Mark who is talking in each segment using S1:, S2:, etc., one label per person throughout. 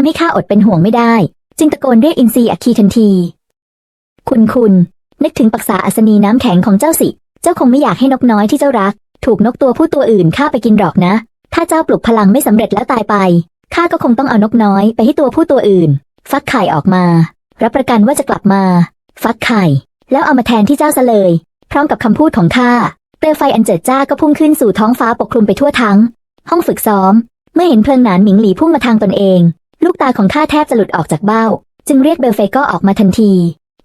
S1: ำให้ข้าอดเป็นห่วงไม่ได้ จึงตะโกนเรียกอินทรีอัคคีทันที คุณคุณนึกถึงปักษาอัศนีน้ำแข็งของเจ้าสิ เจ้าคงไม่อยากให้นกน้อยที่เจ้ารัก ถูกนกตัวผู้ตัวอื่นฆ่าไปกินหรอกนะ ถ้าเจ้าปลุกพลังไม่สำเร็จแล้วตายไป ข้าก็คงต้องเอานกน้อยไปให้ตัวผู้ตัวอื่น ฟักไข่ออกมา รับประกันว่าจะกลับมา ฟักไข่ แล้วเอามาแทนที่เจ้าซะเลย พร้อมกับคำพูดของข้า เปลวไฟอันเจิดจ้าก็พุ่งขึ้นสู่ท้องฟ้าปกคลุมไปทั่วทั้ง ห้องฝึกซ้อม เมื่อเห็นเพลิงหนานหมิงหลีพุ่งมาทางตนเอง ลูกตาของข้าแทบจะหลุดออกจากเบ้า จึงเรียกเบลเฟโกออกมาทันที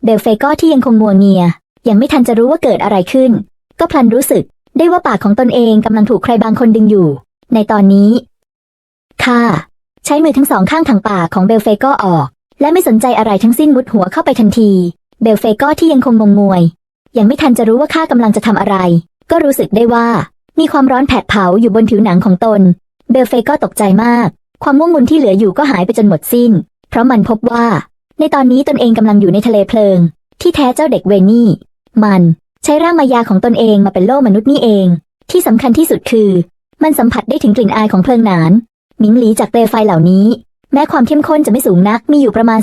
S1: เบลเฟโกที่ยังคงมัวเงีย ยังไม่ทันจะรู้ว่าเกิดอะไรขึ้น ก็พลันรู้สึกได้ว่าปากของตนเองกำลังถูกใครบางคนดึงอยู่ ในตอนนี้ข้าใช้มือทั้งสองข้างทางปากของเบลเฟโกออก และไม่สนใจอะไรทั้งสิ้นมุดหัวเข้าไปทันที เบลเฟโกที่ยังคงงงงวย ยังไม่ทันจะรู้ว่าข้ากำลังจะทำอะไร ก็รู้สึกได้ว่ามีความร้อนแผดเผาอยู่บนผิวหนังของตน เบลเฟโกตกใจมาก ความง่วงงุนที่เหลืออยู่ก็หายไปจนหมดสิ้น เพราะมันพบว่า ในตอนนี้ตนเองกำลังอยู่ในทะเลเพลิง ที่แท้เจ้าเด็กเวนี่ มันใช้ร่างมายาของตนเองมาเป็นโล่มนุษย์นี่เอง ที่สำคัญที่สุดคือ มันสัมผัสได้ถึงกลิ่นอายของเพลิงหนานมิงหลีจากเปลวไฟเหล่านี้ แม้ความเข้มข้นจะไม่สูงนักมีอยู่ประมาณ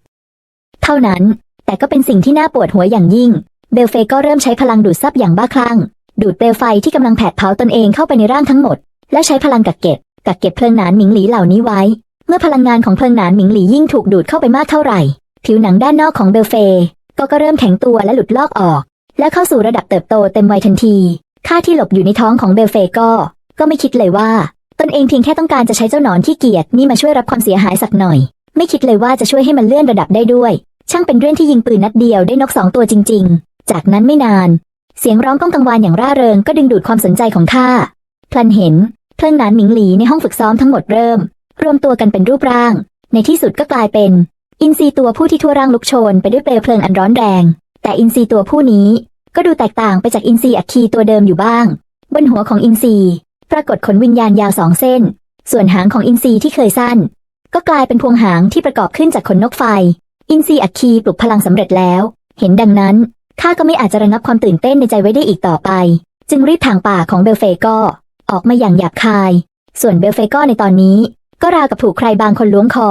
S1: 3%เท่านั้น แต่ก็เป็นสิ่งที่น่าปวดหัวอย่างยิ่ง เบลเฟก็เริ่มใช้พลังดูดซับอย่างบ้าคลั่ง ดูดเปลวไฟที่กำลังแผดเผาตนเองเข้าไปในร่างทั้งหมด แล้วใช้พลังกักเก็บ กักเก็บเพลิงหนานหมิงหลีเหล่านี้ไว้ เมื่อพลังงานของเพลิงหนานหมิงหลียิ่งถูกดูดเข้าไปมากเท่าไหร่ ผิวหนังด้านนอกของเบลเฟก็ก็เริ่มแข็งตัวและหลุดลอกออก และเข้าสู่ระดับเติบโตเต็มวัยทันทีค่าที่หลบอยู่ในท้องของเบลเฟก็ ก็ไม่คิดเลยว่า ตนเองเพียงแค่ต้องการจะใช้เจ้าหนอนที่เกียจนี่มาช่วยรับความเสียหายสักหน่อย ไม่คิดเลยว่าจะช่วยให้มันเลื่อนระดับได้ด้วย ช่างเป็นเรื่องที่ยิงปืนนัดเดียวได้นกสองตัวจริง ๆ จากนั้นไม่นาน เสียงร้องก้องกังวานอย่างร่าเริงก็ดึงดูดความสนใจของข้าพลันเห็น เพลิงหนานหมิงหลีในห้องฝึกซ้อมทั้งหมดเริ่ม รวมตัวกันเป็นรูปร่าง ในที่สุดก็กลายเป็น อินทรีตัวผู้ที่ทั่วร่างลุกโชนไปด้วยเปลวเพลิงอันร้อนแรง แต่อินทรีตัวผู้นี้ ก็ดูแตกต่างไปจากอินทรีอัคคีตัวเดิมอยู่บ้าง บนหัวของอินทรีปรากฏขนวิญญาณยาวสองเส้น ส่วนหางของอินทรีที่เคยสั้น ก็กลายเป็นพวงหางที่ประกอบขึ้นจากขนนกไฟ อินทรีอัคคีปลุกพลังสำเร็จแล้ว เห็นดังนั้นข้าก็ไม่อาจจะระงับความตื่นเต้นในใจไว้ได้อีกต่อไป จึงรีบทางป่าของเบลเฟก็ ออกมาอย่างหยาบคาย ส่วนเบลเฟก็ในตอนนี้ ก็ราวกับถูกใครบางคนล้วงคอ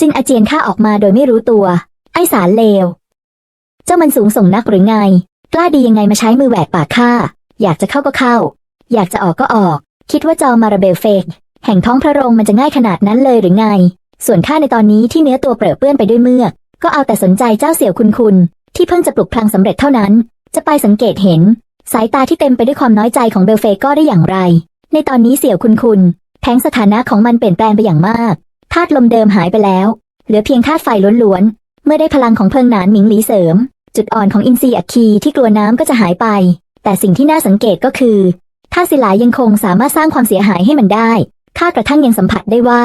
S1: จึงอาเจียนข้าออกมาโดยไม่รู้ตัว ไอสารเลว เจ้ามันสูงส่งนักหรือไง กล้าดียังไงมาใช้มือแหวกปากข้า อยากจะเข้าก็เข้า อยากจะออกก็ออก คิดว่าจอมาราเบลเฟกแห่งท้องพระโรงมันจะง่ายขนาดนั้นเลยหรือไง ส่วนข้าในตอนนี้ที่เนื้อตัวเปรอะเปื้อนไปด้วยเมือก ก็เอาแต่สนใจเจ้าเสี่ยวคุณคุณที่เพิ่งจะปลุกพลังสำเร็จเท่านั้น จะไปสังเกตเห็น สายตาที่เต็มไปด้วยความน้อยใจของเบลเฟก็ได้อย่างไร ในตอนนี้เสี่ยวคุณคุณแผงสถานะของมันเปลี่ยนแปลงไปอย่างมากธาตุลมเดิมหายไปแล้ว เหลือเพียงธาตุไฟล้วนๆ เมื่อได้พลังของเพิงหนานหมิงหลีเสริม จุดอ่อนของอินทรีย์อัคคีที่กลัวน้ำก็จะหายไป แต่สิ่งที่น่าสังเกตก็คือธาตุศิลายังคงสามารถสร้างความเสียหายให้มันได้ข้ากระทั่งยังสัมผัสได้ว่า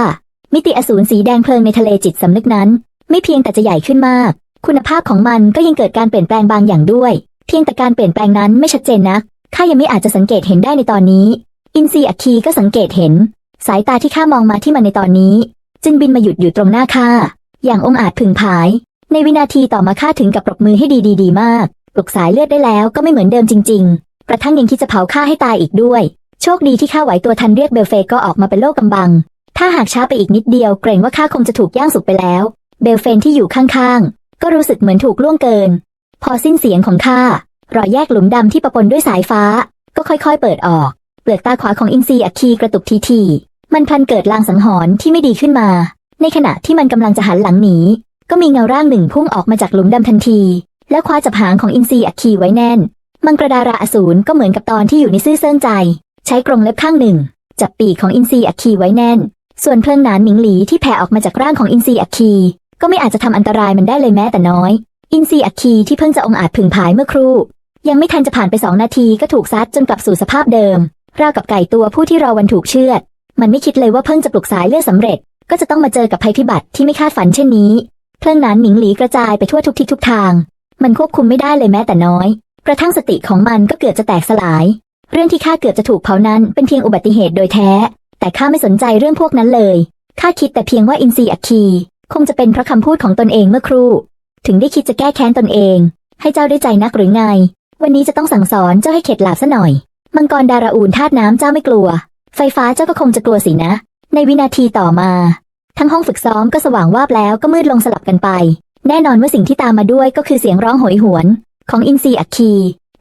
S1: มิติอสูรสีแดงเพลิงในทะเลจิตสำนึกนั้น ไม่เพียงแต่จะใหญ่ขึ้นมาก คุณภาพของมันก็ยังเกิดการเปลี่ยนแปลงบางอย่างด้วย เพียงแต่การเปลี่ยนแปลงนั้นไม่ชัดเจนนักข้ายังไม่อาจจะสังเกตเห็นได้ในตอนนี้ อินทรีย์อัคคีก็สังเกตเห็น สายตาที่ข้ามองมาที่มันในตอนนี้ จึงบินมาหยุดอยู่ตรงหน้าข้า อย่างองอาจพึงผาย ในวินาทีต่อมาข้าถึงกับปรบมือให้ดีดีดีมากปลุกสายเลือดได้แล้วก็ไม่เหมือนเดิมจริง ๆ กระทั่งยังคิดจะเผาข้าให้ตายอีกด้วย โชคดีที่ข้าไหวตัวทันเรียกเบลเฟก็ออกมาเป็นโลกกำบัง ถ้าหากช้าไปอีกนิดเดียวเกรงว่าข้าคงจะถูกย่างสุกไปแล้ว เบลเฟนที่อยู่ข้างๆ ก็รู้สึกเหมือนถูกล่วงเกิน พอสิ้นเสียงของข้ารอยแยกหลุมดำที่ประปนด้วยสายฟ้า ก็ค่อยๆ เปิดออก ปลือกตาขวาของอินซีอัคคีกระตุกทีๆมันพลันเกิดลางสังหรณ์ที่ไม่ดีขึ้นมา ในขณะที่มันกำลังจะหันหลังหนี ก็มีเงาร่างหนึ่งพุ่งออกมาจากหลุมดำทันที และคว้าจับหางของอินซีอัคคีไว้แน่น มังกรดาราอสูรก็เหมือนกับตอนที่อยู่ในซื่อเซิงใจ ใช้กรงเล็บข้างหนึ่ง จับปีกของอินซีอัคคีไว้แน่น ส่วนเพลิงหนานหมิงหลีที่แผ่ออกมาจากร่างของอินซีอัคคี ก็ไม่อาจจะทำอันตรายมันได้เลยแม้แต่น้อย อินซีอัคคีที่เพิ่งจะองอาจผึ่งผายเมื่อครู่ ยังไม่ทันจะผ่านไปสองนาทีก็ถูกซัดจนกลับสู่สภาพเดิม ราวกับไก่ตัวผู้ที่รอวันถูกเชือด มันไม่คิดเลยว่าเพิ่งจะปลุกสายเลือดสำเร็จ ก็จะต้องมาเจอกับภัยพิบัติที่ไม่คาดฝันเช่นนี้ เพลิงหนานหมิงหลีกระจายไปทั่วทุกทิศทุกทาง มันควบคุมไม่ได้เลยแม้แต่น้อย กระทั่งสติของมันก็เกือบจะแตกสลาย เรื่องที่ข้าเกือบจะถูกเผานั้นเป็นเพียงอุบัติเหตุโดยแท้ แต่ข้าไม่สนใจเรื่องพวกนั้นเลย ข้าคิดแต่เพียงว่าอินซีอัคคี คงจะเป็นเพราะคำพูดของตนเองเมื่อครู่ ถึงได้คิดจะแก้แค้นตนเอง ให้เจ้าได้ใจนักหรือไง วันนี้จะต้องสั่งสอนเจ้าให้เข็ดหลาบซะหน่อย มังกรดาราอูนธาตุน้ำเจ้าไม่กลัว ไฟฟ้าเจ้าก็คงจะกลัวสินะ ในวินาทีต่อมา ทั้งห้องฝึกซ้อมก็สว่างวาบแล้วก็มืดลงสลับกันไป แน่นอนว่าสิ่งที่ตามมาด้วยก็คือเสียงร้องโหยหวน ของอินซีอัคคี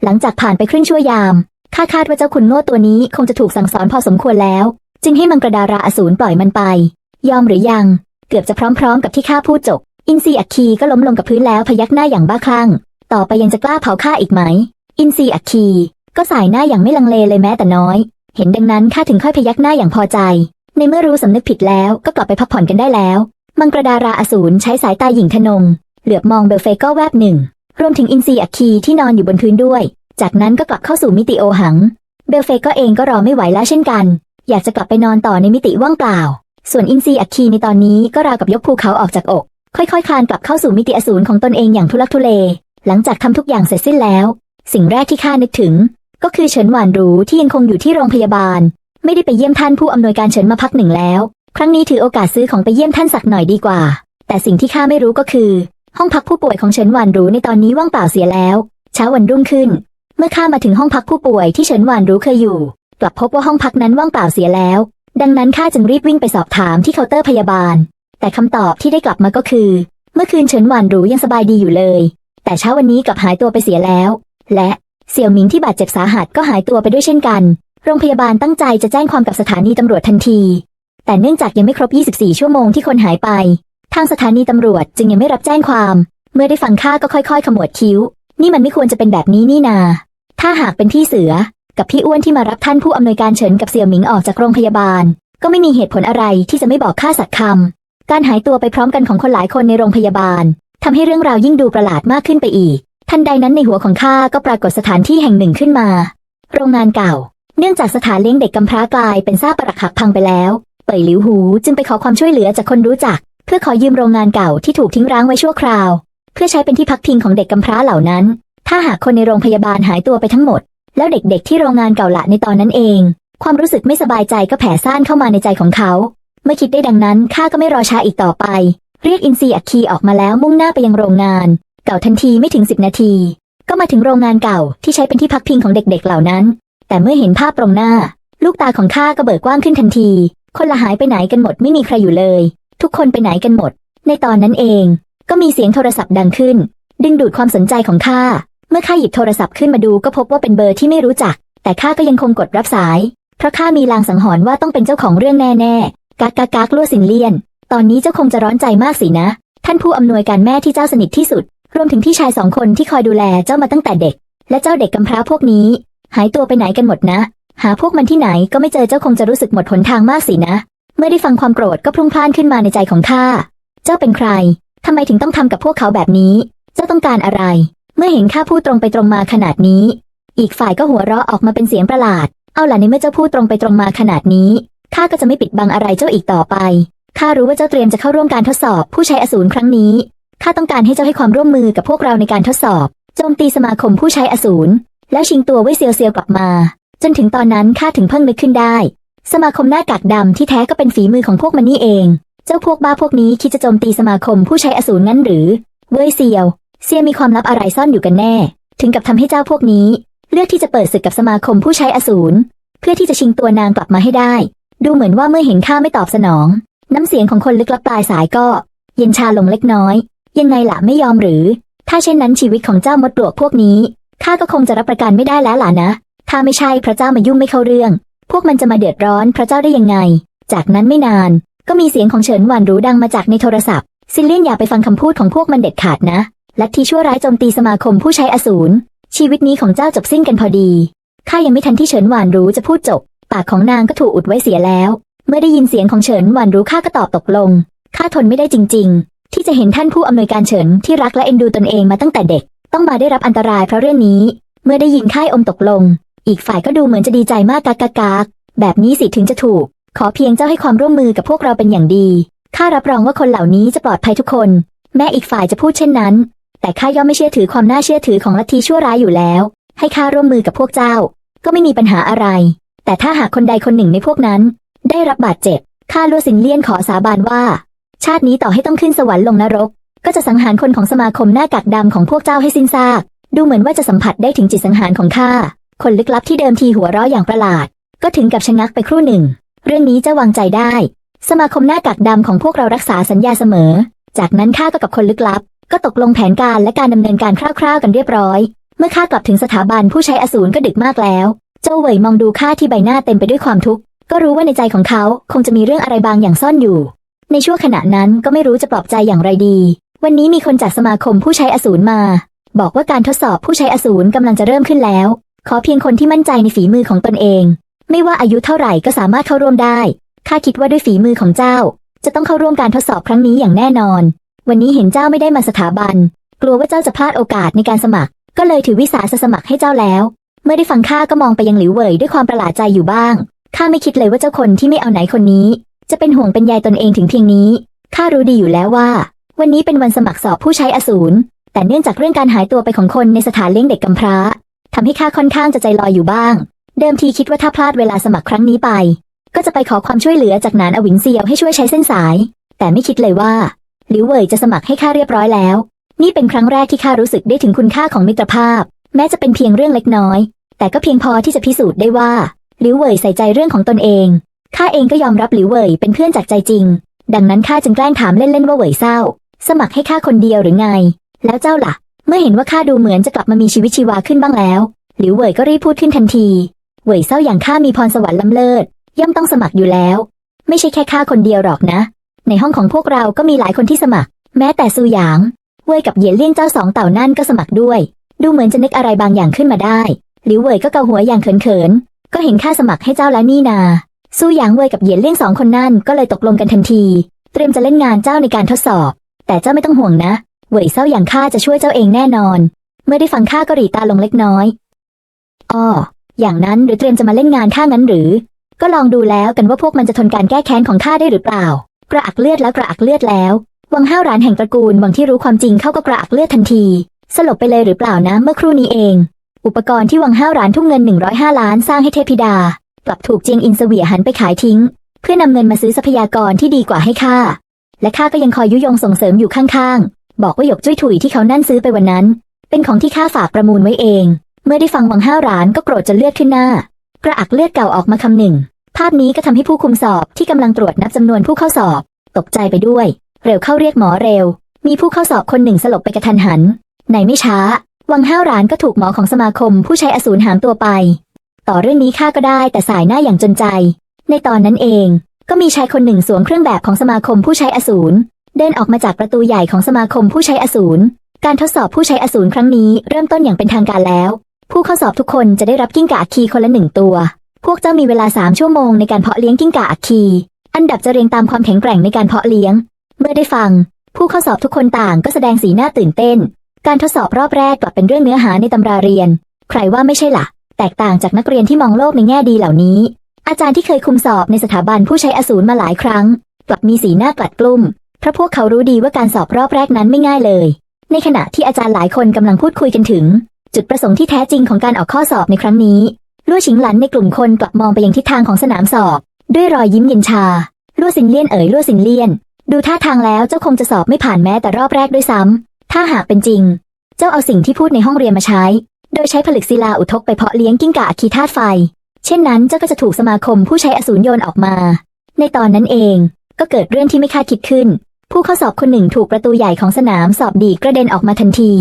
S1: หลังจากผ่านไปครึ่งชั่วยามข้าคาดว่าเจ้าคุณโง่ตัวนี้คงจะถูกสั่งสอนพอสมควรแล้ว จึงให้มังกรดาราอสูรปล่อยมันไป ยอมหรือยัง เกือบจะพร้อมๆ กับที่ข้าพูดจบอินซีอัคคีก็ล้มลงกับพื้นแล้วพยักหน้าอย่างบ้าคลั่ง ต่อไปยังจะกล้าเผาข้าอีกไหม อินซีอัคคี ก็สายหน้าอย่างไม่ลังเลเลยแม้แต่น้อย เห็นดังนั้นข้าถึงค่อยพยักหน้าอย่างพอใจ ในเมื่อรู้สำนึกผิดแล้วก็กลับไปพักผ่อนกันได้แล้ว มังกรดาราอสูรใช้สายตาหยิ่งทนง เหลือบมองเบลเฟก็แวบหนึ่ง รวมถึงอินซีอัคคีที่นอนอยู่บนพื้นด้วย จากนั้นก็กลับเข้าสู่มิติโอหัง เบลเฟก็เองก็รอไม่ไหวแล้วเช่นกัน อยากจะกลับไปนอนต่อในมิติว่างเปล่า ส่วนอินซีอัคคีในตอนนี้ก็ราวกับยกภูเขาออกจากอก ค่อยๆคลานกลับเข้าสู่มิติอสูรของตนเองอย่างทุลักทุเล หลังจากทำทุกอย่างเสร็จสิ้นแล้วสิ่งแรกที่ข้านึกถึง ก็คือเฉินหวานรู้ที่ยังคงอยู่ที่โรงพยาบาล ไม่ได้ไปเยี่ยมท่านผู้อำนวยการเฉินมาพักหนึ่งแล้ว ครั้งนี้ถือโอกาสซื้อของไปเยี่ยมท่านสักหน่อยดีกว่า แต่สิ่งที่ข้าไม่รู้ก็คือ ห้องพักผู้ป่วยของเฉินหวานรู้ในตอนนี้ว่างเปล่าเสียแล้ว เช้าวันรุ่งขึ้น เมื่อข้ามาถึงห้องพักผู้ป่วยที่เฉินหวานรู้เคยอยู่ กลับพบว่าห้องพักนั้นว่างเปล่าเสียแล้ว ดังนั้นข้าจึงรีบวิ่งไปสอบถามที่เคาน์เตอร์พยาบาล แต่คำตอบที่ได้กลับมาก็คือ เมื่อคืนเฉินหวานรู้ยังสบายดีอยู่เลย แต่เช้าวันนี้กลับหายตัวไปเสียแล้ว และ เสี่ยวหมิงที่บาดเจ็บสาหัสก็หายตัวไปด้วยเช่นกัน โรงพยาบาลตั้งใจจะแจ้งความกับสถานีตำรวจทันที แต่เนื่องจากยังไม่ครบ 24 ชั่วโมงที่คนหายไป ทางสถานีตำรวจจึงยังไม่รับแจ้งความ เมื่อได้ฟังข้าก็ค่อยๆ ขมวดคิ้ว นี่มันไม่ควรจะเป็นแบบนี้นี่นา ถ้าหากเป็นพี่เสือ กับพี่อ้วนที่มารับท่านผู้อำนวยการเฉินกับเสี่ยวหมิงออกจากโรงพยาบาล ก็ไม่มีเหตุผลอะไรที่จะไม่บอกข้าสักคำการหายตัวไปพร้อมกันของคนหลายคนในโรงพยาบาลทำให้เรื่องราวยิ่งดูประหลาดมากขึ้นไปอีก ทันใดนั้นในหัวของข้าก็ปรากฏสถานที่แห่งหนึ่งขึ้นมา โรงงานเก่า เนื่องจากสถานเลี้ยงเด็กกำพร้ากลายเป็นซากปรักหักพังไปแล้ว เป่ยหลิวหูจึงไปขอความช่วยเหลือจากคนรู้จัก เพื่อขอยืมโรงงานเก่าที่ถูกทิ้งร้างไว้ชั่วคราว เพื่อใช้เป็นที่พักพิงของเด็กกำพร้าเหล่านั้น ถ้าหากคนในโรงพยาบาลหายตัวไปทั้งหมด แล้วเด็กๆ ที่โรงงานเก่าละในตอนนั้นเอง ความรู้สึกไม่สบายใจก็แผ่ซ่านเข้ามาในใจของเขาเมื่อคิดได้ดังนั้นข้าก็ไม่รอช้าอีกต่อไป เรียกอินซีอัคคีออกมาแล้วมุ่งหน้าไปยังโรงงาน เก่าทันทีไม่ถึงสิบนาที ก็มาถึงโรงงานเก่าที่ใช้เป็นที่พักพิงของเด็กๆเหล่านั้น แต่เมื่อเห็นภาพตรงหน้า ลูกตาของข้าก็เบิกกว้างขึ้นทันที คนละหายไปไหนกันหมดไม่มีใครอยู่เลย ทุกคนไปไหนกันหมด ในตอนนั้นเอง ก็มีเสียงโทรศัพท์ดังขึ้น ดึงดูดความสนใจของข้าเมื่อข้าหยิบโทรศัพท์ขึ้นมาดูก็พบว่าเป็นเบอร์ที่ไม่รู้จัก แต่ข้าก็ยังคงกดรับสาย เพราะข้ามีลางสังหรณ์ว่าต้องเป็นเจ้าของเรื่องแน่ๆกากากากลัวสินเลียน ตอนนี้เจ้าคงจะร้อนใจมากสินะ ท่านผู้อำนวยการแม่ที่เจ้าสนิทที่สุด รวมถึงพี่ชายสองคนที่คอยดูแลเจ้ามาตั้งแต่เด็ก และเจ้าเด็กกำพร้าพวกนี้ หายตัวไปไหนกันหมดนะ หาพวกมันที่ไหนก็ไม่เจอเจ้าคงจะรู้สึกหมดหนทางมากสินะ เมื่อได้ฟังความโกรธก็พลุ่งพล่านขึ้นมาในใจของข้า เจ้าเป็นใครทำไมถึงต้องทำกับพวกเขาแบบนี้ เจ้าต้องการอะไร เมื่อเห็นข้าพูดตรงไปตรงมาขนาดนี้ อีกฝ่ายก็หัวเราะออกมาเป็นเสียงประหลาด เอาล่ะในเมื่อเจ้าพูดตรงไปตรงมาขนาดนี้ข้าก็จะไม่ปิดบังอะไรเจ้าอีกต่อไปข้ารู้ว่าเจ้าเตรียมจะเข้าร่วมการทดสอบผู้ใช้อสูรครั้งนี้ ข้าต้องการให้เจ้าให้ความร่วมมือกับพวกเราในการทดสอบ โจมตีสมาคมผู้ใช้อสูร แล้วชิงตัวไว้เซียวเซียวกลับมา จนถึงตอนนั้นข้าถึงเพิ่งนึกขึ้นได้ สมาคมหน้ากากดำที่แท้ก็เป็นฝีมือของพวกมันนี่เอง เจ้าพวกบ้าพวกนี้คิดจะโจมตีสมาคมผู้ใช้อสูรงั้นหรือ เว้ยเซียว เซียมีความลับอะไรซ่อนอยู่กันแน่ ถึงกับทำให้เจ้าพวกนี้ เลือกที่จะเปิดศึกกับสมาคมผู้ใช้อสูร เพื่อที่จะชิงตัวนางกลับมาให้ได้ ดูเหมือนว่าเมื่อเห็นข้าไม่ตอบสนอง น้ำเสียงของคนลึกลับปลายสายก็ เย็นชาลงเล็กน้อย ยังไงล่ะไม่ยอมหรือ ถ้าเช่นนั้นชีวิตของเจ้ามดปลวกพวกนี้ข้าก็คงจะรับประกันไม่ได้แล้วล่ะนะ ถ้าไม่ใช่พระเจ้ามายุ่งไม่เข้าเรื่อง พวกมันจะมาเดือดร้อนพระเจ้าได้ยังไง จากนั้นไม่นาน ก็มีเสียงของเฉินหวานรู้ดังมาจากในโทรศัพท์ ซิลเลียนอย่าไปฟังคำพูดของพวกมันเด็ดขาดนะ แลัทธิชั่วร้ายโจมตีสมาคมผู้ใช้อสูร ชีวิตนี้ของเจ้าจบสิ้นกันพอดีข้ายังไม่ทันที่เฉินหวานรู้จะพูดจบ ปากของนางก็ถูกอุดไว้เสียแล้ว เมื่อได้ยินเสียงของเฉินหวานรู้ข้าก็ตอบตกลงข้าทนไม่ได้จริง ที่จะเห็นท่านผู้อำนวยการเฉินที่รักและเอ็นดูตนเองมาตั้งแต่เด็ก ต้องมาได้รับอันตรายเพราะเรื่องนี้ เมื่อได้ยินค่ายอมตกลง อีกฝ่ายก็ดูเหมือนจะดีใจมากกากากากแบบนี้สิถึงจะถูก ขอเพียงเจ้าให้ความร่วมมือกับพวกเราเป็นอย่างดีข้ารับรองว่าคนเหล่านี้จะปลอดภัยทุกคน แม้อีกฝ่ายจะพูดเช่นนั้น แต่ข้าย่อมไม่เชื่อถือความน่าเชื่อถือของลัทธิชั่วร้ายอยู่แล้ว ให้ข้าร่วมมือกับพวกเจ้า ก็ไม่มีปัญหาอะไร แต่ถ้าหากคนใดคนหนึ่งในพวกนั้น ได้รับบาดเจ็บข้าลัวสินเลียนขอสาบานว่า ชาตินี้ต่อให้ต้องขึ้นสวรรค์ลงนรก ก็จะสังหารคนของสมาคมหน้ากากดำของพวกเจ้าให้สิ้นซาก ดูเหมือนว่าจะสัมผัสได้ถึงจิตสังหารของข้า คนลึกลับที่เดิมทีหัวเราะอย่างประหลาด ก็ถึงกับชะงักไปครู่หนึ่ง เรื่องนี้เจ้าวางใจได้ สมาคมหน้ากากดำของพวกเรารักษาสัญญาเสมอ จากนั้นข้าก็กับคนลึกลับ ก็ตกลงแผนการและการดำเนินการคร่าว ๆ กันเรียบร้อย เมื่อข้ากลับถึงสถาบันผู้ใช้อสูรก็ดึกมากแล้ว เจ้าเหวยมองดูข้าที่ใบหน้าเต็มไปด้วยความทุกข์ ก็รู้ว่าในใจของเขาคงจะมีเรื่องอะไรบางอย่างซ่อนอยู่ ในช่วงขณะนั้นก็ไม่รู้จะปลอบใจอย่างไรดี วันนี้มีคนจากสมาคมผู้ใช้อสูรมา บอกว่าการทดสอบผู้ใช้อสูรกำลังจะเริ่มขึ้นแล้ว ขอเพียงคนที่มั่นใจในฝีมือของตนเอง ไม่ว่าอายุเท่าไหร่ก็สามารถเข้าร่วมได้ ข้าคิดว่าด้วยฝีมือของเจ้า จะต้องเข้าร่วมการทดสอบครั้งนี้อย่างแน่นอน วันนี้เห็นเจ้าไม่ได้มาสถาบัน กลัวว่าเจ้าจะพลาดโอกาสในการสมัคร ก็เลยถือวิสาสสมัครให้เจ้าแล้ว เมื่อได้ฟังข้าก็มองไปยังหลิวเหวยด้วยความประหลาดใจอยู่บ้างข้าไม่คิดเลยว่าเจ้าคนที่ไม่เอาไหนคนนี้ จะเป็นห่วงเป็นใยตนเองถึงเพียงนี้ข้ารู้ดีอยู่แล้วว่า วันนี้เป็นวันสมัครสอบผู้ใช้อสูรแต่เนื่องจากเรื่องการหายตัวไปของคนในสถานเลี้ยงเด็กกำพร้าทำให้ข้าค่อนข้างจะใจลอยอยู่บ้าง เดิมทีคิดว่าถ้าพลาดเวลาสมัครครั้งนี้ไป ก็จะไปขอความช่วยเหลือจากนานอวินเซียวให้ช่วยใช้เส้นสาย แต่ไม่คิดเลยว่าหลิวเหวยจะสมัครให้ข้าเรียบร้อยแล้ว นี่เป็นครั้งแรกที่ข้ารู้สึกได้ถึงคุณค่าของมิตรภาพ แม้จะเป็นเพียงเรื่องเล็กน้อย แต่ก็เพียงพอที่จะพิสูจน์ได้ว่าหลิวเหวยใส่ใจเรื่องของตนเอง ข้าเองก็ยอมรับหลิวเหวยเป็นเพื่อนจากใจจริง ดังนั้นข้าจึงแกล้งถามเล่นๆว่าเหวยเศร้า สมัครให้ข้าคนเดียวหรือไง แล้วเจ้าล่ะ เมื่อเห็นว่าข้าดูเหมือนจะกลับมามีชีวิตชีวาขึ้นบ้างแล้วหลิวเหวยก็รีบพูดขึ้นทันทีเหวยเศร้าอย่างข้ามีพรสวรรค์ล้ำเลิศ ย่อมต้องสมัครอยู่แล้ว ไม่ใช่แค่ข้าคนเดียวหรอกนะ ในห้องของพวกเราก็มีหลายคนที่สมัคร แม้แต่ซูหยาง เว่ยกับเหยียนเลี่ยงเจ้าสองเต่านั่นก็สมัครด้วย ดูเหมือนจะนึกอะไรบางอย่างขึ้นมาได้หลิวเว่ยก็เกาหัวอย่างเขินๆก็เห็นข้าสมัครให้เจ้าแล้วนี่นา ซูหยางเว่ยกับเหยียนเลี่ยงสองคนนั่นก็เลยตกลงกันทันที เตรียมจะเล่นงานเจ้าในการทดสอบ แต่เจ้าไม่ต้องห่วงนะเว่ยเศร้าอย่างข้าจะช่วยเจ้าเองแน่นอน เมื่อได้ฟังข้าก็หรีตาลงเล็กน้อยอ้ออย่างนั้นหรือเตรียมจะมาเล่นงานข้างั้นหรือ ก็ลองดูแล้วกันว่าพวกมันจะทนการแก้แค้นของข้าได้หรือเปล่า กระอักเลือดแล้วกระอักเลือดแล้ว วังห้าวร้านแห่งตระกูลวังที่รู้ความจริงเข้าก็กระอักเลือดทันที สลบไปเลยหรือเปล่านะเมื่อครู่นี้เอง อุปกรณ์ที่วังห้าวร้านทุ่มเงิน 105 ล้านสร้างให้เทพธิดา กลับถูกเจียงอินเสวียหันไปขายทิ้ง เพื่อนำเงินมาซื้อทรัพยากรที่ดีกว่าให้ข้าและข้าก็ยังคอยยุยงส่งเสริมอยู่ข้างๆ บอกว่าหยกจุ้ยถุยที่เขานั่นซื้อไปวันนั้น เป็นของที่ข้าฝากประมูลไว้เอง เมื่อได้ฟังวังห้าวร้านก็โกรธจนเลือดขึ้นหน้ากระอักเลือดเก่าออกมาคำหนึ่ง ภาพนี้ก็ทำให้ผู้คุมสอบที่กำลังตรวจนับจำนวนผู้เข้าสอบ ตกใจไปด้วย เร็วเข้าเรียกหมอเร็ว มีผู้เข้าสอบคนหนึ่งสลบไปกระทันหัน ในไม่ช้า วังห้าวร้านก็ถูกหมอของสมาคมผู้ใช้อสูรหามตัวไป ต่อเรื่องนี้ข้าก็ได้แต่สายหน้าอย่างจนใจ ในตอนนั้นเองก็มีชายคนหนึ่งสวมเครื่องแบบของสมาคมผู้ใช้อสูรเดินออกมาจากประตูใหญ่ของสมาคมผู้ใช้อสูรการทดสอบผู้ใช้อสูรครั้งนี้เริ่มต้นอย่างเป็นทางการแล้ว ผู้เข้าสอบทุกคนจะได้รับกิ้งก่าอัคคีคนละหนึ่งตัว พวกเจ้ามีเวลาสามชั่วโมงในการเพาะเลี้ยงกิ้งก่าอัคคีอันดับจะเรียงตามความแข็งแกร่งในการเพาะเลี้ยง เมื่อได้ฟัง ผู้เข้าสอบทุกคนต่างก็แสดงสีหน้าตื่นเต้น การทดสอบรอบแรกกลับเป็นเรื่องเนื้อหาในตำราเรียน ใครว่าไม่ใช่ละ่ะ แตกต่างจากนักเรียนที่มองโลกในแง่ดีเหล่านี้ อาจารย์ที่เคยคุมสอบในสถาบันผู้ใช้อสูรมาหลายครั้ง กลับมีสีหน้ากลัดกลุ้มเพราะพวกเขารู้ดีว่าการสอบรอบแรกนั้นไม่ง่ายเลย ในขณะที่อาจารย์หลายคนกำลังพูดคุยกันถึง จุดประสงค์ที่แท้จริงของการออกข้อสอบในครั้งนี้ลู่ชิงหลันในกลุ่มคนกลับมองไปยังทิศทางของสนามสอบ ด้วยรอยยิ้มเย็นชาลู่สินเลี่ยนเอ๋ยลู่สินเลี่ยน ดูท่าทางแล้วเจ้าคงจะสอบไม่ผ่านแม้แต่รอบแรกด้วยซ้ำถ้าหากเป็นจริง เจ้าเอาสิ่งที่พูดในห้องเรียนมาใช้ โดยใช้ผลึกศิลาอุทกไปเพาะเลี้ยงกิ้งก่าคีธาตุไฟ เช่นนั้นเจ้าก็จะถูกสมาคมผู้ใช้อสูรโยนออกมา ในตอนนั้นเองก็เกิดเรื่องที่ไม่คาดคิดขึ้น ผู้เข้าสอบคนหนึ่งถูกประตูใหญ่ของสนามสอบดีกระเด็นออกมาทันที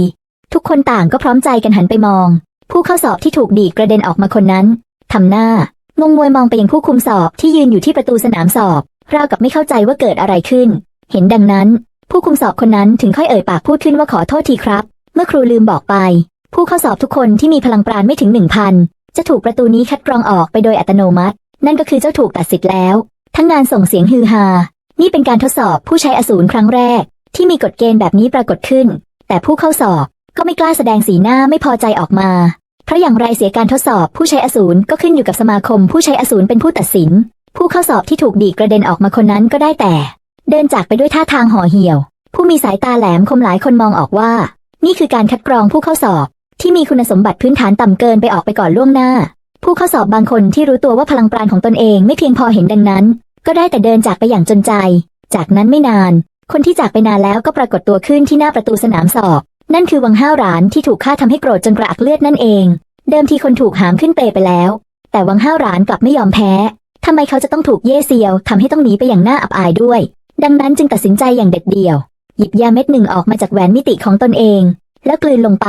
S1: ทุกคนต่างก็พร้อมใจกันหันไปมอง ผู้เข้าสอบที่ถูกดีกระเด็นออกมาคนนั้นทำหน้างงงวยมองไปยังผู้คุมสอบที่ยืนอยู่ที่ประตูสนามสอบ ราวกับไม่เข้าใจว่าเกิดอะไรขึ้น เห็นดังนั้น ผู้คุมสอบคนนั้นถึงค่อยเอ่ยปากพูดขึ้นว่าขอโทษทีครับ เมื่อครูลืมบอกไป ผู้เข้าสอบทุกคนที่มีพลังปราณไม่ถึงหนึ่งพันจะถูกประตูนี้คัดกรองออกไปโดยอัตโนมัติ นั่นก็คือเจ้าถูกตัดสิทธิ์แล้ว ทั้งงานส่งเสียงฮือฮา นี่เป็นการทดสอบผู้ใช้อสูรครั้งแรก ที่มีกฎเกณฑ์แบบนี้ปรากฏขึ้น แต่ผู้เข้าสอบก็ไม่กล้าแสดงสีหน้าไม่พอใจออกมา เพราะอย่างไรเสียการทดสอบผู้ใช้อสูรก็ขึ้นอยู่กับสมาคมผู้ใช้อสูรเป็นผู้ตัดสิน ผู้เข้าสอบที่ถูกดีกระเด็นออกมาคนนั้นก็ได้แต่ เดินจากไปด้วยท่าทางห่อเหี่ยว ผู้มีสายตาแหลมคมหลายคนมองออกว่า นี่คือการคัดกรองผู้เข้าสอบ ที่มีคุณสมบัติพื้นฐานต่ำเกินไปออกไปก่อนล่วงหน้า ผู้เข้าสอบบางคนที่รู้ตัวว่าพลังปราณของตนเองไม่เพียงพอเห็นดังนั้น ก็ได้แต่เดินจากไปอย่างจนใจ จากนั้นไม่นาน คนที่จากไปนานแล้วก็ปรากฏตัวขึ้นที่หน้าประตูสนามสอบ นั่นคือวังห้าวหรานที่ถูกฆ่าทำให้โกรธจนกระอักเลือดนั่นเอง เดิมทีคนถูกหามขึ้นเปไปแล้ว แต่วังห้าวหรานกลับไม่ยอมแพ้ทำไมเขาจะต้องถูกเย่เซียวทำให้ต้องหนีไปอย่างน่าอับอายด้วย ดังนั้นจึงตัดสินใจอย่างเด็ดเดี่ยว หยิบยาเม็ดหนึ่งออกมาจากแหวนมิติของตนเอง แล้วกลืนลงไป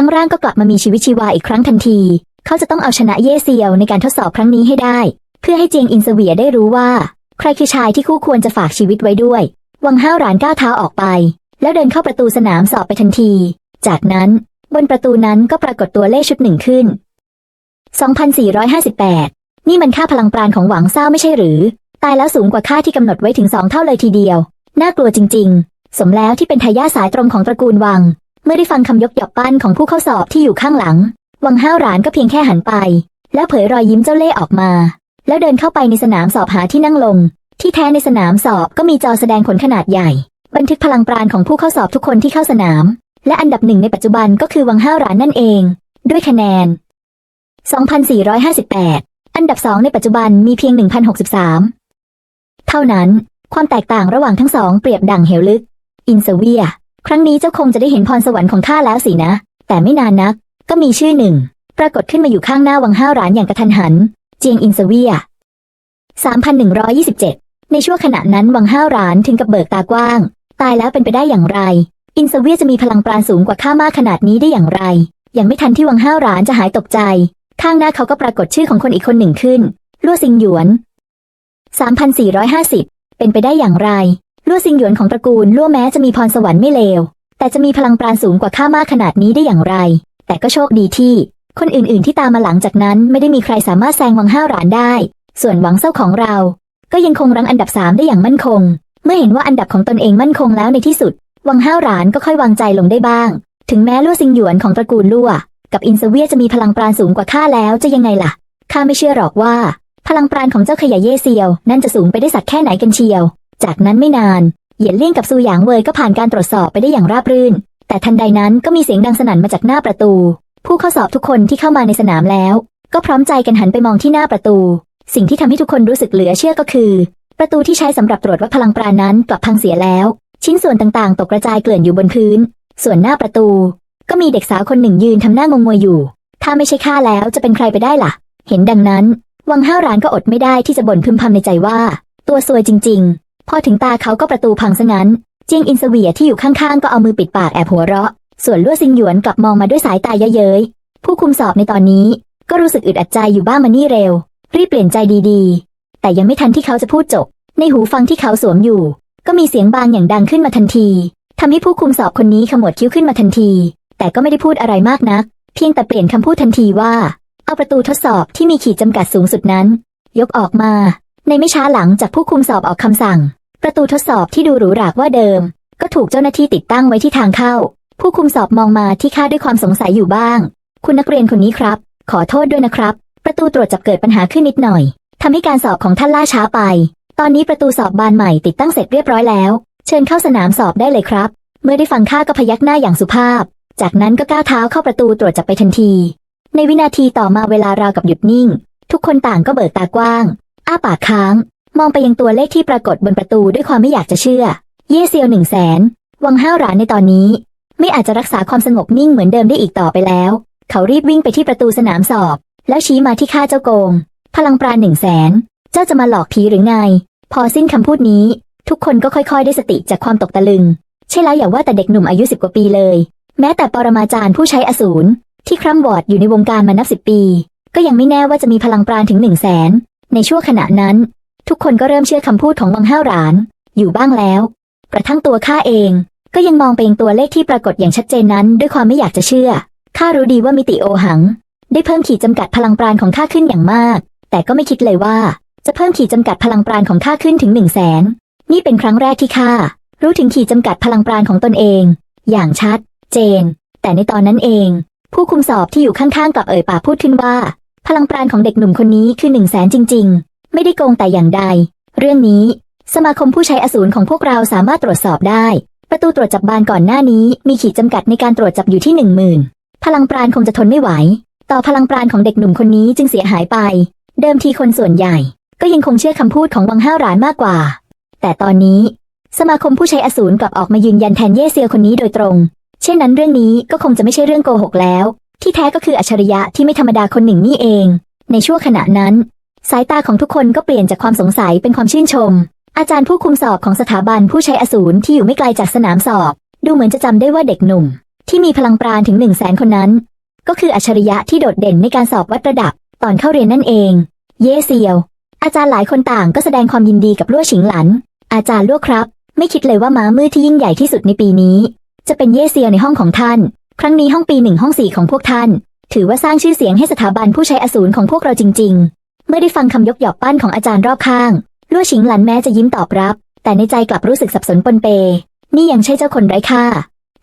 S1: ทั้งร่างก็กลับมามีชีวิตชีวาอีกครั้งทันที เขาจะต้องเอาชนะเย่เซียวในการทดสอบครั้งนี้ให้ได้ เพื่อให้เจียงอินเสวียได้รู้ว่า ใครคือชายที่คู่ควรจะฝากชีวิตไว้ด้วย วังห้าวหรานก้าวเท้าออกไป แล้วเดินเข้าประตูสนามสอบไปทันที จากนั้นบนประตูนั้นก็ปรากฏตัวเลขชุดหนึ่งขึ้น 2458 นี่มันค่าพลังปราณของหวังเศร้าไม่ใช่หรือ ตายแล้วสูงกว่าค่าที่กำหนดไว้ถึงสองเท่าเลยทีเดียว น่ากลัวจริง ๆ สมแล้วที่เป็นทายาทสายตรงของตระกูลวัง เมื่อได้ฟังคำยกยองปั้นของผู้เข้าสอบที่อยู่ข้างหลัง วังห้าวหรานก็เพียงแค่หันไป แล้วเผยรอยยิ้มเจ้าเล่ห์ออกมา แล้วเดินเข้าไปในสนามสอบหาที่นั่งลง ที่แท้ในสนามสอบก็มีจอแสดงผลขนาดใหญ่ บันทึกพลังปราณของผู้เข้าสอบทุกคนที่เข้าสนาม และอันดับหนึ่งในปัจจุบันก็คือวังห้าวหรานนั่นเอง ด้วยคะแนน 2,458 อันดับสองในปัจจุบันมีเพียง 1,063 เท่านั้น ความแตกต่างระหว่างทั้งสองเปรียบดั่งเหวลึก อินเซเวีย ครั้งนี้เจ้าคงจะได้เห็นพรสวรรค์ของข้าแล้วสินะ แต่ไม่นานนัก ก็มีชื่อหนึ่ง ปรากฏขึ้นมาอยู่ข้างหน้าวังห้าวหรานอย่างกระทันหัน เจียงอินเซเวีย3,127 ในช่วงขณะนั้นวังห้าวหรานถึงกับเบิกตากว้าง ตายแล้วเป็นไปได้อย่างไร อินเซเวียจะมีพลังปราณสูงกว่าข้ามากขนาดนี้ได้อย่างไร ยังไม่ทันที่วังห้าวหรานจะหายตกใจ ข้างหน้าเขาก็ปรากฏชื่อของคนอีกคนหนึ่งขึ้น ลั่วซิงหยวน 3,450 เป็นไปได้อย่างไร ลั่วซิงหยวนของตระกูลลั่วแม้จะมีพรสวรรค์ไม่เลว แต่จะมีพลังปราณสูงกว่าข้ามากขนาดนี้ได้อย่างไร แต่ก็โชคดีที่ คนอื่นๆที่ตามมาหลังจากนั้นไม่ได้มีใครสามารถแซงวังห้าวหรานได้ ส่วนหวังเศร้าของเรา ก็ยังคงรั้งอันดับสามได้อย่างมั่นคง เมื่อเห็นว่าอันดับของตนเองมั่นคงแล้วในที่สุด วังห้าวหรานก็ค่อยวางใจลงได้บ้าง ถึงแม้ลั่วซิงหยวนของตระกูลลั่วกับอินเซเวียจะมีพลังปราณสูงกว่าข้าแล้วจะยังไงล่ะข้าไม่เชื่อหรอกว่า พลังปราณของเจ้าขยะเย่เซียว นั่นจะสูงไปได้สักแค่ไหนกันเชียว จากนั้นไม่นาน เหยียนเลี่ยงกับซูหยางเวยก็ผ่านการตรวจสอบไปได้อย่างราบรื่น แต่ทันใดนั้นก็มีเสียงดังสนั่นมาจากหน้าประตู ผู้เข้าสอบทุกคนที่เข้ามาในสนามแล้ว ก็พร้อมใจกันหันไปมองที่หน้าประตู สิ่งที่ทำให้ทุกคนรู้สึกเหลือเชื่อก็คือ ประตูที่ใช้สำหรับตรวจวัดพลังปราณนั้นกลับพังเสียแล้ว ชิ้นส่วนต่างๆ ตกกระจายเกลื่อนอยู่บนพื้น ส่วนหน้าประตู ก็มีเด็กสาวคนหนึ่งยืนทำหน้างงงวยอยู่ ถ้าไม่ใช่ข้าแล้วจะเป็นใครไปได้ล่ะ เห็นดังนั้น วังห้าวรานก็อดไม่ได้ที่จะบ่นพึมพำในใจว่า ตัวซวยจริง ๆ พอถึงตาเขาก็ประตูพังซะงั้น เจียงอินเสวียที่อยู่ข้างๆ ก็เอามือปิดปากแอบหัวเราะ ส่วนลั่วซิงหยวนกลับมองมาด้วยสายตาเย้ยผู้คุมสอบในตอนนี้ ก็รู้สึกอึดอัดใจอยู่บ้างมานี่เร็ว รีบเปลี่ยนใจดีๆ แต่ยังไม่ทันที่เขาจะพูดจบ ในหูฟังที่เขาสวมอยู่ ก็มีเสียงบางอย่างดังขึ้นมาทันทีทำให้ผู้คุมสอบคนนี้ขมวดคิ้วขึ้นมาทันที แต่ก็ไม่ได้พูดอะไรมากนัก เพียงแต่เปลี่ยนคำพูดทันทีว่า เอาประตูทดสอบที่มีขีดจำกัดสูงสุดนั้น ยกออกมา ในไม่ช้าหลังจากผู้คุมสอบออกคำสั่ง ประตูทดสอบที่ดูหรูหรากว่าเดิม ก็ถูกเจ้าหน้าที่ติดตั้งไว้ที่ทางเข้า ผู้คุมสอบมองมาที่ข้าด้วยความสงสัยอยู่บ้าง คุณนักเรียนคนนี้ครับ ขอโทษด้วยนะครับ ประตูตรวจจับเกิดปัญหาขึ้นนิดหน่อยทำให้การสอบของท่านล่าช้าไป ตอนนี้ประตูสอบบานใหม่ติดตั้งเสร็จเรียบร้อยแล้ว เชิญเข้าสนามสอบได้เลยครับ เมื่อได้ฟังข้าก็พยักหน้าอย่างสุภาพ จากนั้นก็ก้าวเท้าเข้าประตูตรวจจับไปทันที ในวินาทีต่อมาเวลาราวกับหยุดนิ่ง ทุกคนต่างก็เบิกตากว้าง อ้าปากค้าง มองไปยังตัวเลขที่ปรากฏบนประตูด้วยความไม่อยากจะเชื่อ เย่เซียวหนึ่งแสนวังห้าวหรานในตอนนี้ ไม่อาจจะรักษาความสงบนิ่งเหมือนเดิมได้อีกต่อไปแล้ว เขารีบวิ่งไปที่ประตูสนามสอบ แล้วชี้มาที่ข้าเจ้าโกง พลังปราณหนึ่งแสนเจ้าจะมาหลอกผีหรือไง พอสิ้นคำพูดนี้ ทุกคนก็ค่อยๆ ได้สติจากความตกตะลึง ใช่แล้วอย่าว่าแต่เด็กหนุ่มอายุสิบกว่าปีเลย แม้แต่ปรมาจารย์ผู้ใช้อสูรที่คร่ำวอดอยู่ในวงการมานับสิบปี ก็ยังไม่แน่ว่าจะมีพลังปราณถึงหนึ่งแสนในช่วงขณะนั้น ทุกคนก็เริ่มเชื่อคำพูดของวังห้าวหราน อยู่บ้างแล้ว กระทั่งตัวข้าเอง ก็ยังมองไปยังตัวเลขที่ปรากฏอย่างชัดเจนนั้น ด้วยความไม่อยากจะเชื่อข้ารู้ดีว่ามิติโอหัง ได้เพิ่มขีดจำกัดพลังปราณของข้าขึ้นอย่างมาก แต่ก็ไม่คิดเลยว่า จะเพิ่มขีดจำกัดพลังปราณของข้าขึ้นถึงหนึ่งแสนนี่เป็นครั้งแรกที่ข้ารู้ถึงขีดจำกัดพลังปราณของตนเอง อย่างชัด เจน แต่ในตอนนั้นเอง ผู้คุมสอบที่อยู่ข้างๆกับเอ่ยปากพูดขึ้นว่า พลังปราณของเด็กหนุ่มคนนี้คือหนึ่งแสนจริงๆ ไม่ได้โกงแต่อย่างใด เรื่องนี้ สมาคมผู้ใช้อสูรของพวกเราสามารถตรวจสอบได้ ประตูตรวจจับบานก่อนหน้านี้ มีขีดจำกัดในการตรวจจับอยู่ที่หนึ่งหมื่นพลังปราณคงจะทนไม่ไหว ต่อพลังปราณของเด็กหนุ่มคนนี้จึงเสียหายไป เดิมทีคนส่วนใหญ่ ก็ยังคงเชื่อคำพูดของวังห้าวหรานมากกว่า แต่ตอนนี้ สมาคมผู้ใช้อสูรกลับออกมายืนยันแทนเย่เซียวคนนี้โดยตรง เช่นนั้นเรื่องนี้ก็คงจะไม่ใช่เรื่องโกหกแล้ว ที่แท้ก็คืออัจฉริยะที่ไม่ธรรมดาคนหนึ่งนี่เอง ในช่วงขณะนั้น สายตาของทุกคนก็เปลี่ยนจากความสงสัยเป็นความชื่นชม อาจารย์ผู้คุมสอบของสถาบันผู้ใช้อสูรที่อยู่ไม่ไกลจากสนามสอบ ดูเหมือนจะจำได้ว่าเด็กหนุ่ม ที่มีพลังปราณถึงหนึ่งแสนคนนั้น ก็คืออัจฉริยะที่โดดเด่นในการสอบวัดระดับ ตอนเข้าเรียนนั่นเอง เย่เซียว อาจารย์หลายคนต่างก็แสดงความยินดีกับลั่วฉิงหลัน อาจารย์ลั่วครับ ไม่คิดเลยว่าม้ามืดที่ยิ่งใหญ่ที่สุดในปีนี้ จะเป็นเย่เซียวในห้องของท่าน ครั้งนี้ห้องปีหนึ่งห้องสี่ของพวกท่าน ถือว่าสร้างชื่อเสียงให้สถาบันผู้ใช้อสูรของพวกเราจริง ๆ เมื่อได้ฟังคำยกหยอกปั้นของอาจารย์รอบข้างลั่วฉิงหลันแม้จะยิ้มตอบรับ แต่ในใจกลับรู้สึกสับสนปนเป นี่ยังใช่เจ้าคนไร้ค่า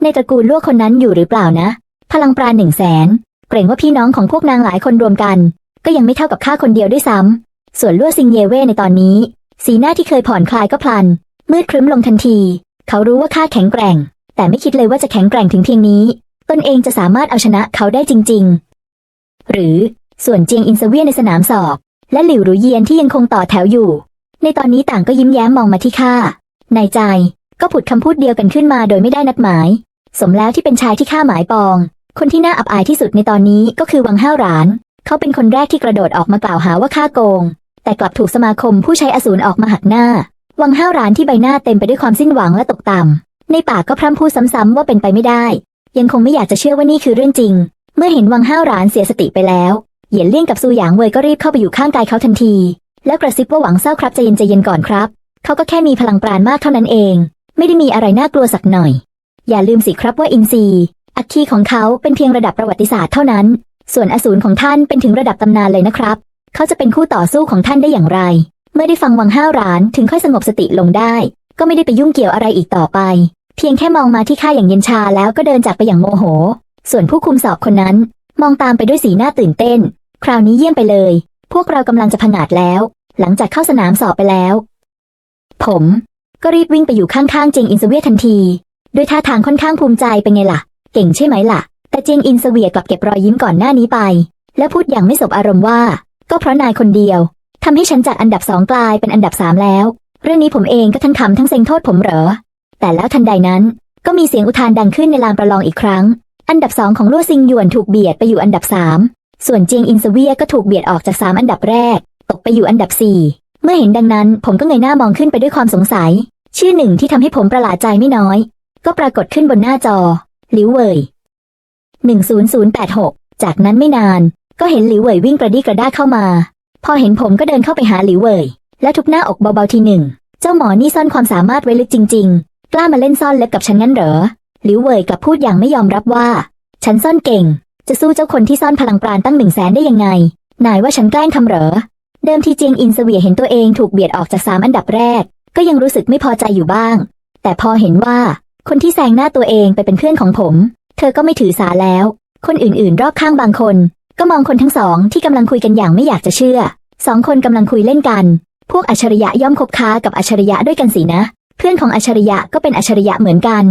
S1: ในตระกูลลั่วคนนั้นอยู่หรือเปล่านะ พลังปราณหนึ่งแสนเกรงว่าพี่น้องของพวกนางหลายคนรวมกัน ก็ยังไม่เท่ากับข้าคนเดียวด้วยซ้ำส่วนลั่วซิงเยเว่ในตอนนี้ สีหน้าที่เคยผ่อนคลายก็พลัน มืดครึ้มลงทันที เขารู้ว่าข้าแข็งแกร่ง แต่ไม่คิดเลยว่าจะแข็งแกร่งถึงเพียงนี้ ตนเองจะสามารถเอาชนะเขาได้จริง ๆ หรือส่วนเจียงอินเซเวียในสนามสอบ และหลิวหรูเยียนที่ยังคงต่อแถวอยู่ ในตอนนี้ต่างก็ยิ้มแย้มมองมาที่ข้าในใจก็ผุดคำพูดเดียวกันขึ้นมาโดยไม่ได้นัดหมาย สมแล้วที่เป็นชายที่ข้าหมายปอง คนที่น่าอับอายที่สุดในตอนนี้ก็คือวังห้าวหราน เขาเป็นคนแรกที่กระโดดออกมากล่าวหาว่าข้าโกง แต่กลับถูกสมาคมผู้ใช้อสูรออกมาหักหน้า วังห้าวหรานที่ใบหน้าเต็มไปด้วยความสิ้นหวังและตกต่ำในปากก็พร่ำพูดซ้ำๆว่าเป็นไปไม่ได้ ยังคงไม่อยากจะเชื่อว่านี่คือเรื่องจริง เมื่อเห็นวังห้าวหรานเสียสติไปแล้ว เหยียนเลี่ยงกับซูหยางเวยก็รีบเข้าไปอยู่ข้างกายเขาทันที แล้วกระซิบว่าหวังเศร้าครับใจเย็นใจเย็นก่อนครับ เขาก็แค่มีพลังปราณมากเท่านั้นเอง ไม่ได้มีอะไรน่ากลัวสักหน่อย อย่าลืมสิครับว่าอินทรีย์อัคคีของเขาเป็นเพียงระดับประวัติศาสตร์เท่านั้น ส่วนอสูรของท่านเป็นถึงระดับตำนานเลยนะครับ เขาจะเป็นคู่ต่อสู้ของท่านได้อย่างไร เมื่อได้ฟังวังห้าวหรานถึงค่อยสงบสติลงได้ ก็ไม่ได้ไปยุ่งเกี่ยวอะไรอีกต่อไป เพียงแค่มองมาที่ข้าอย่างเย็นชาแล้วก็เดินจากไปอย่างโมโห ส่วนผู้คุมสอบคนนั้น มองตามไปด้วยสีหน้าตื่นเต้น คราวนี้เยี่ยมไปเลย พวกเรากำลังจะผงาดแล้ว หลังจากเข้าสนามสอบไปแล้ว ผม ก็รีบวิ่งไปอยู่ข้างๆเจงอินเสเวียทันที ด้วยท่าทางค่อนข้างภูมิใจเป็นไงล่ะ เก่งใช่ไหมล่ะ แต่เจงอินเสเวียกลับเก็บรอยยิ้มก่อนหน้านี้ไป และพูดอย่างไม่สบอารมณ์ว่า ก็เพราะนายคนเดียวทำให้ฉันจากอันดับสองกลายเป็นอันดับสามแล้ว เรื่องนี้ผมเองก็ทั้งขำทั้งเซ็งโทษผมเหรอ แต่แล้วทันใดนั้น ก็มีเสียงอุทานดังขึ้นในลานประลองอีกครั้ง อันดับสองของลั่วซิงหยวนถูกเบียดไปอยู่อันดับสามส่วนเจียงอินสเวียก็ถูกเบียดออกจากสามอันดับแรก ตกไปอยู่อันดับสี่เมื่อเห็นดังนั้น ผมก็เงยหน้ามองขึ้นไปด้วยความสงสัย ชื่อหนึ่งที่ทำให้ผมประหลาดใจไม่น้อย ก็ปรากฏขึ้นบนหน้าจอ หลิวเว่ย10086 จากนั้นไม่นาน ก็เห็นหลิวเว่ยวิ่งกระดี้กระด้าเข้ามา พอเห็นผมก็เดินเข้าไปหาหลิวเว่ยและทุบหน้าอกเบาๆทีหนึ่ง เจ้าหมอนี่ซ่อนความสามารถไว้ลึกจริง ๆ กล้ามาเล่นซ่อนเล็บกับฉันงั้นเหรอ หลิวเว่ยกลับพูดอย่างไม่ยอมรับว่า ฉันซ่อนเก่ง จะสู้เจ้าคนที่ซ่อนพลังปราณตั้งหนึ่งแสนได้ยังไง นายว่าฉันแกล้งทำเหรอ เดิมทีเจียงอินเสวียเห็นตัวเองถูกเบียดออกจากสามอันดับแรก ก็ยังรู้สึกไม่พอใจอยู่บ้าง แต่พอเห็นว่าคนที่แซงหน้าตัวเองไปเป็นเพื่อนของผม เธอก็ไม่ถือสาแล้ว คนอื่นๆ รอบข้างบางคน ก็มองคนทั้งสองที่กำลังคุยกันอย่างไม่อยากจะเชื่อ สองคนกำลังคุยเล่นกัน พวกอัจฉริยะย่อมคบค้ากับอัจฉริยะด้วยกันสินะ เพื่อนของอัจฉริยะก็เป็นอัจฉริยะเหมือนกัน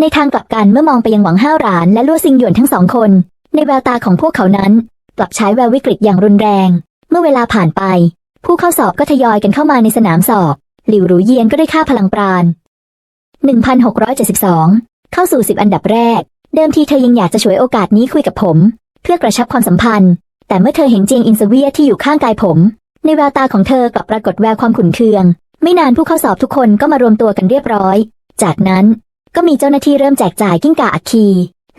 S1: ในทางกลับกันเมื่อมองไปยังหวังห้าวหรานและลั่วซิงหยวนทั้งสองคน ในแววตาของพวกเขานั้น กลับใช้แวววิกฤตอย่างรุนแรง เมื่อเวลาผ่านไป ผู้เข้าสอบก็ทยอยกันเข้ามาในสนามสอบ หลิวหรูเยียนก็ได้ค่าพลังปราณ 1672 เข้าสู่10อันดับแรก เดิมทีเธอยังอยากจะฉวยโอกาสนี้คุยกับผม เพื่อกระชับความสัมพันธ์ แต่เมื่อเธอเห็นเจียงอินเสเวียที่อยู่ข้างกายผม ในแววตาของเธอกลับปรากฏแววความขุ่นเคือง ไม่นานผู้เข้าสอบทุกคนก็มารวมตัวกันเรียบร้อย จากนั้น ก็มีเจ้าหน้าที่เริ่มแจกจ่ายกิ้งก่าอัคคี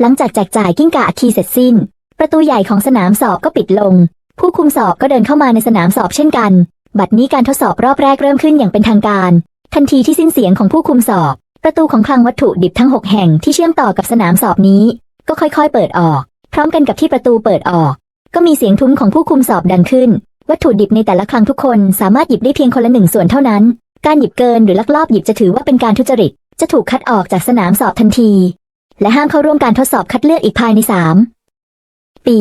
S1: หลังจากแจกจ่ายกิ้งก่าอัคคีเสร็จสิ้น ประตูใหญ่ของสนามสอบก็ปิดลง ผู้คุมสอบก็เดินเข้ามาในสนามสอบเช่นกัน บัดนี้การทดสอบรอบแรกเริ่มขึ้นอย่างเป็นทางการ ทันทีที่สิ้นเสียงของผู้คุมสอบ ประตูของคลังวัตถุดิบทั้ง 6 แห่งที่เชื่อมต่อกับสนามสอบนี้ ก็ค่อยๆ เปิดออก พร้อมกันกับที่ประตูเปิดออก ก็มีเสียงทุ้มของผู้คุมสอบดังขึ้น วัตถุดิบในแต่ละคลังทุกคนสามารถหยิบได้เพียงคนละหนึ่งส่วนเท่านั้น การหยิบเกินหรือลักลอบหยิบจะถือว่าเป็นการทุจริต จะถูกคัดออกจากสนามสอบทันที และห้ามเข้าร่วมการทดสอบคัดเลือกอีกภายในสามปี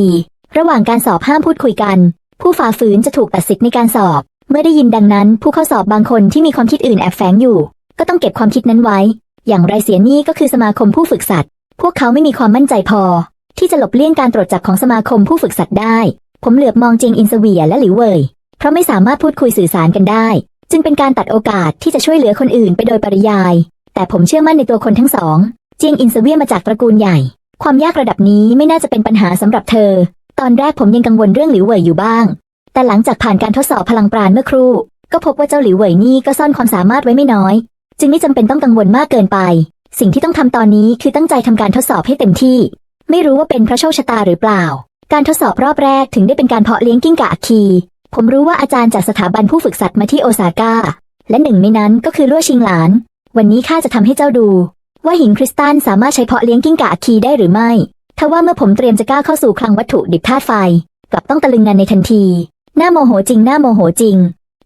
S1: ระหว่างการสอบห้ามพูดคุยกัน ผู้ฝ่าฝืนจะถูกตัดสิทธิ์ในการสอบ เมื่อได้ยินดังนั้น ผู้เข้าสอบบางคนที่มีความคิดอื่นแอบแฝงอยู่ ก็ต้องเก็บความคิดนั้นไว้ อย่างไรเสียนี่ก็คือสมาคมผู้ฝึกสัตว์ พวกเขาไม่มีความมั่นใจพอ ที่จะหลบเลี่ยงการตรวจจับของสมาคมผู้ฝึกสัตว์ได้ ผมเหลือบมองเจียงอินเสเวียและหลิวเว่ยเพราะไม่สามารถพูดคุยสื่อสารกันได้ จึงเป็นการตัดโอกาสที่จะช่วยเหลือคนอื่นไปโดยปริยาย แต่ผมเชื่อมั่นในตัวคนทั้งสองเจียงอินเสเวียมาจากตระกูลใหญ่ ความยากระดับนี้ไม่น่าจะเป็นปัญหาสำหรับเธอ ตอนแรกผมยังกังวลเรื่องหลิวเหว่ยอยู่บ้าง แต่หลังจากผ่านการทดสอบพลังปราณเมื่อครู่ ก็พบว่าเจ้าหลิวเหวยนี่ก็ซ่อนความสามารถไว้ไม่น้อย จึงไม่จำเป็นต้องกังวลมากเกินไป สิ่งที่ต้องทำตอนนี้คือตั้งใจทำการทดสอบให้เต็มที่ ไม่รู้ว่าเป็นเพราะโชคชะตาหรือเปล่า การทดสอบรอบแรกถึงได้เป็นการเพาะเลี้ยงกิ้งก่าอัคคี ผมรู้ว่าอาจารย์จากสถาบันผู้ฝึกสัตว์มาที่โอซาก้าและหนึ่งในนั้นก็คือลั่วชิงหลาน วันนี้ข้าจะทำให้เจ้าดู ว่าหินคริสตัลสามารถใช้เพาะเลี้ยงกิ้งก่าคีได้หรือไม่ทว่าเมื่อผมเตรียมจะก้าวเข้าสู่คลังวัตถุดิบธาตุไฟ กลับต้องตะลึงงันในทันที หน้าโมโหจริงหน้าโมโหจริง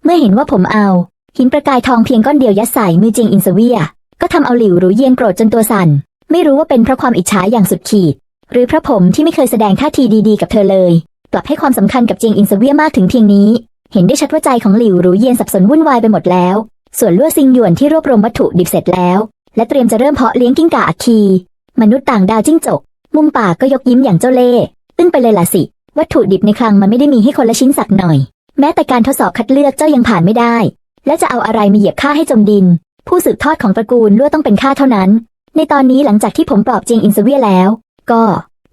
S1: เมื่อเห็นว่าผมเอา หินประกายทองเพียงก้อนเดียวยัดใส่มือจียงอินสเวีย ก็ทำเอาหลิวหรูเยียนโกรธจนตัวสั่น ไม่รู้ว่าเป็นเพราะความอิจฉาอย่างสุดขีด หรือเพราะผมที่ไม่เคยแสดงท่าทีดีๆกับเธอเลย กลับให้ความสำคัญกับเจียงอินสเวียมากถึงเพียงนี้ เห็นได้ชัดว่าใจของหลิวหรูเยียนสับสนวุ่นวายไปหมดแล้ว ส่วนลั่วซิงหยวนที่รวบรวมวัตถุดิบเสร็จแล้ว และเตรียมจะเริ่มเพาะเลี้ยงกิ้งก่าอัคคี มนุษย์ต่างดาวจิ้งจก มุมปากก็ยกยิ้มอย่างเจ้าเล่ห์อึ้งไปเลยล่ะสิ วัตถุดิบในคลังมันไม่ได้มีให้คนละชิ้นสักหน่อย แม้แต่การทดสอบคัดเลือกเจ้ายังผ่านไม่ได้ และจะเอาอะไรมาเหยียบข้าให้จมดิน ผู้สืบทอดของตระกูลลั่วต้องเป็นข้าเท่านั้น ในตอนนี้หลังจากที่ผมปลอบเจียงอินสเวียแล้ว ก็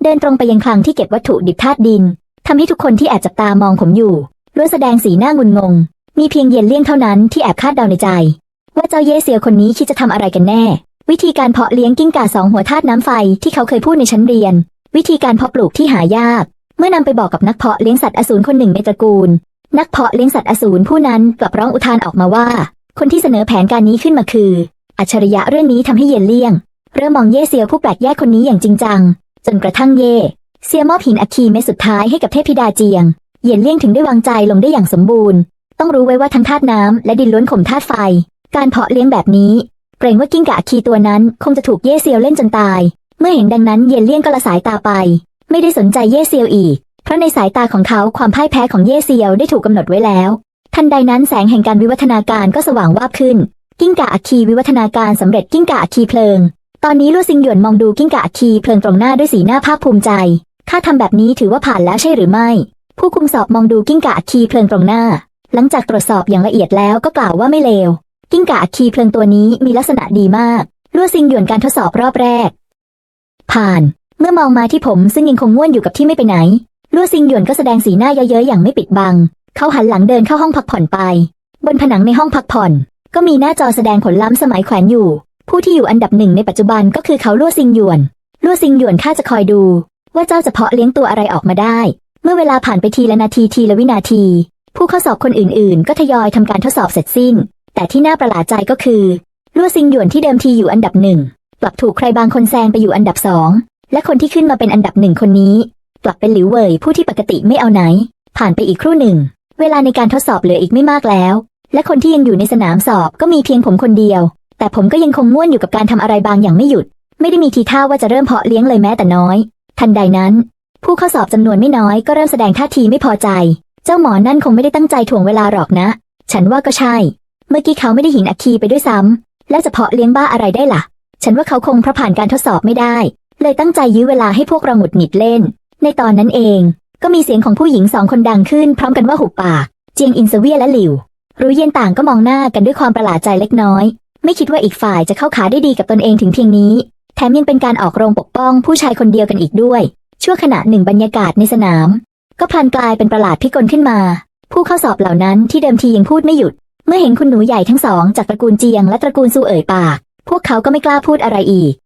S1: เดินตรงไปยังคลังที่เก็บวัตถุดิบธาตุดินทำให้ทุกคนที่แอบจับตามองผมอยู่ล้วนแสดงสีหน้างุนงง มีเพียงเย็นเลี่ยงเท่านั้นที่แอบคาดเดาในใจ ว่าเจ้าเย่เซียวคนนี้คิดจะทำอะไรกันแน่ วิธีการเพาะเลี้ยงกิ้งก่าสองหัวธาตุน้ำไฟที่เขาเคยพูดในชั้นเรียน วิธีการเพาะปลูกที่หายาก เมื่อนำไปบอกกับนักเพาะเลี้ยงสัตว์อสูรคนหนึ่งในตระกูล นักเพาะเลี้ยงสัตว์อสูรผู้นั้นกลับร้องอุทานออกมาว่า คนที่เสนอแผนการนี้ขึ้นมาคือ อัจฉริยะเรื่องนี้ทำให้เย็นเลี่ยง เริ่มมองเย่เซียวผู้แปลกแยกคนนี้อย่างจริงจัง จนกระทั่งเย่เซียมอบหินอัคคีเม็ดสุดท้ายให้กับเทพธิดาเจียง เย็นเลี่ยงถึงได้วางใจลงได้อย่างสมบูรณ์ ต้องรู้ไว้ว่าทั้งธาตุน้ำและดินล้วนข่มธาตุไฟ การเพาะเลี้ยงแบบนี้เกรงว่ากิ้งก่าคีตัวนั้นคงจะถูกเย่เซียวเล่นจนตาย เมื่อเห็นดังนั้นเย็นเลี่ยงก็ละสายตาไป ไม่ได้สนใจเย่เซียวอีก เพราะในสายตาของเขาความพ่ายแพ้ของเย่เซียวได้ถูกกำหนดไว้แล้ว ทันใดนั้นแสงแห่งการวิวัฒนาการก็สว่างวาบขึ้น กิ้งก่าอัคคีวิวัฒนาการสำเร็จกิ้งก่าอัคคีเพลิง ตอนนี้ลู่ซิงหยวนมองดูกิ้งก่าอัคคีเพลิงตรงหน้าด้วยสีหน้าภาคภูมิใจข้าทำแบบนี้ถือว่าผ่านแล้วใช่หรือไม่ ผู้คุมสอบมองดูกิ้งก่าอัคีเพลิงตรงหน้า หลังจากตรวจสอบอย่างละเอียดแล้วก็กล่าวว่าไม่เลว กิ้งก่าอัคคีเพลิงตัวนี้มีลักษณะดีมากลู่ซิงหยวนการทดสอบรอบแรก ผ่าน เมื่อมองมาที่ผมซึ่งยังคงง่วนอยู่กับที่ไม่ไปไหนลู่ซิงหยวนก็แสดงสีหน้าเย้ยๆอย่างไม่ปิดบัง เขาหันหลังเดินเข้าห้องพักผ่อนไป บนผนังในห้องพักผ่อน ก็มีหน้าจอแสดงผลลัพธ์สมัยแขวนอยู่ ผู้ที่อยู่อันดับหนึ่งในปัจจุบันก็คือเขาลู่ซิงหยวนลู่ซิงหยวนข้าจะคอยดู ว่าเจ้าจะเพาะเลี้ยงตัวอะไรออกมาได้ เมื่อเวลาผ่านไปทีละนาทีทีละวินาที ผู้ข้าสอบคนอื่นๆ ก็ทยอยทำการทดสอบเสร็จสิ้น แต่ที่น่าประหลาดใจก็คือลู่ซิงหยวนที่เดิมทีอยู่อันดับหนึ่งกลับถูกใครบางคนแซงไปอยู่อันดับสองและคนที่ขึ้นมาเป็นอันดับหนึ่งคนนี้ กลับเป็นหลิวเว่ยผู้ที่ปกติไม่เอาไหน ผ่านไปอีกครู่หนึ่ง เวลาในการทดสอบเหลืออีกไม่มากแล้ว และคนที่ยังอยู่ในสนามสอบก็มีเพียงผมคนเดียว แต่ผมก็ยังคงง่วนอยู่กับการทำอะไรบางอย่างไม่หยุด ไม่ได้มีทีท่าว่าจะเริ่มเพาะเลี้ยงเลยแม้แต่น้อย ทันใดนั้น ผู้เข้าสอบจำนวนไม่น้อยก็เริ่มแสดงท่าทีไม่พอใจ จ้าหมอนั่นคงไม่ได้ตั้งใจถ่วงเวลาหรอกนะ ฉันว่าก็ใช่ เมื่อกี้เขาไม่ได้หินอัคคีไปด้วยซ้ำแล้วจะเพาะเลี้ยงบ้าอะไรได้ล่ะ ฉันว่าเขาคงเพราะผ่านการทดสอบไม่ได้ เลยตั้งใจยื้อเวลาให้พวกเราหงุดหงิดเล่น ในตอนนั้นเอง ก็มีเสียงของผู้หญิงสองคนดังขึ้น พร้อมกันว่าหุบปาก เจียงอินเสเวียและหลิว รู้เย็นต่างก็มองหน้ากันด้วยความประหลาดใจเล็กน้อย ไม่คิดว่าอีกฝ่ายจะเข้าขาได้ดีกับตนเองถึงเพียงนี้ แถมยังเป็นการออกโรงปกป้องผู้ชายคนเดียวกันอีกด้วย ชั่วขณะหนึ่งบรรยากาศในสนาม ก็พลันกลายเป็นประหลาดพิกลขึ้นมา ผู้เข้าสอบเหล่านั้นที่เดิมทียังพูดไม่หยุด เมื่อเห็นคุณหนูใหญ่ทั้งสองจากตระกูลเจียงและตระกูลซูเอ๋ยปาก พวกเขาก็ไม่กล้าพูดอะไรอีก